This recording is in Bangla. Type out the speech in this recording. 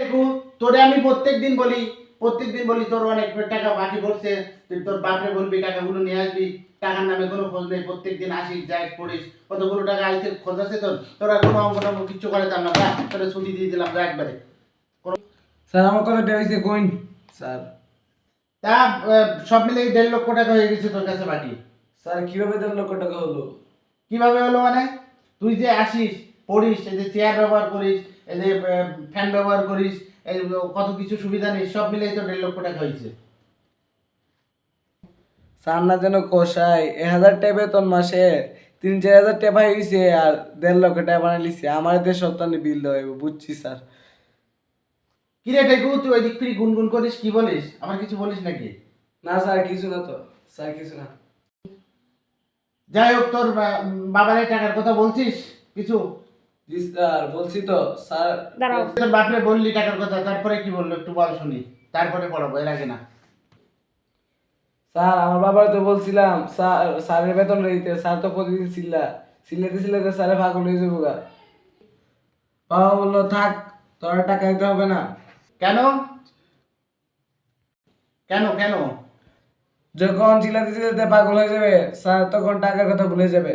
দেখু তোরে আমি প্রত্যেক দিন বলি প্রত্যেক দিন বলি তোর অনেক টাকা বাকি পড়ছে তুই তোর বাপরে বলবি টাকাগুলো নিয়ে আসবি টাকার নামে কোনো খোঁজ নেই প্রত্যেক দিন আসিস যাই পড়িস কতগুলো টাকা আইসে খোঁজ আছে তোর? তোরা কোনো অঙ্ক টঙ্ক কিচ্ছু করে না যা তোরা ছুটি দিয়ে দিলাম যা একবারে। স্যার আমার কত টাকা হয়েছে কইন স্যার। তা সব মিলে দেড় লক্ষ টাকা হয়ে গেছে তোর কাছে বাকি। স্যার কীভাবে দেড় লক্ষ টাকা হলো? কীভাবে হলো মানে? তুই যে আসিস পড়িস এই যে চেয়ার ব্যবহার করিস এই যে ফ্যান ব্যবহার করিস এই কত কিছু সুবিধা নেই সব মিলেই তো দেড় লক্ষ টাকা হয়েছে। স্যার না যেন কষাই এক হাজার টাকা বেতন মাসে তিন চার হাজার টাকা হয়েছে আর দেড় লক্ষ টাকা বানিয়ে লিছে। আমার দেড় সপ্তাহ বিল দেওয়া বুঝছি স্যার। কি রে টেকু তুই ওই দিক ফিরি গুনগুন করিস কি বলিস? আমার কিছু বলিস নাকি? না স্যার কিছু না তো। স্যার কিছু না। যাই হোক তোর বাবার টাকার কথা বলছিস? কিছু? জি স্যার বলছি তো স্যার তোর বাপরে বললি টাকার কথা তারপরে কি বলল একটু বল শুনি। তারপরে পড়াবো এর আগে না। স্যার আমার বাবার তো বলছিলাম স্যার স্যারের বেতন রইতে স্যার তো প্রতিদিন চিল্লা চিল্লাতে চিল্লাতে স্যারে ভাগ হয়ে যাব গা। বাবা বলল থাক তোর টাকা দিতে হবে না। কেন? কেন কেন? যখন চিল্লাতে চিল্লাতে পাগল হয়ে যাবে স্যার তখন টাকার কথা ভুলে যাবে।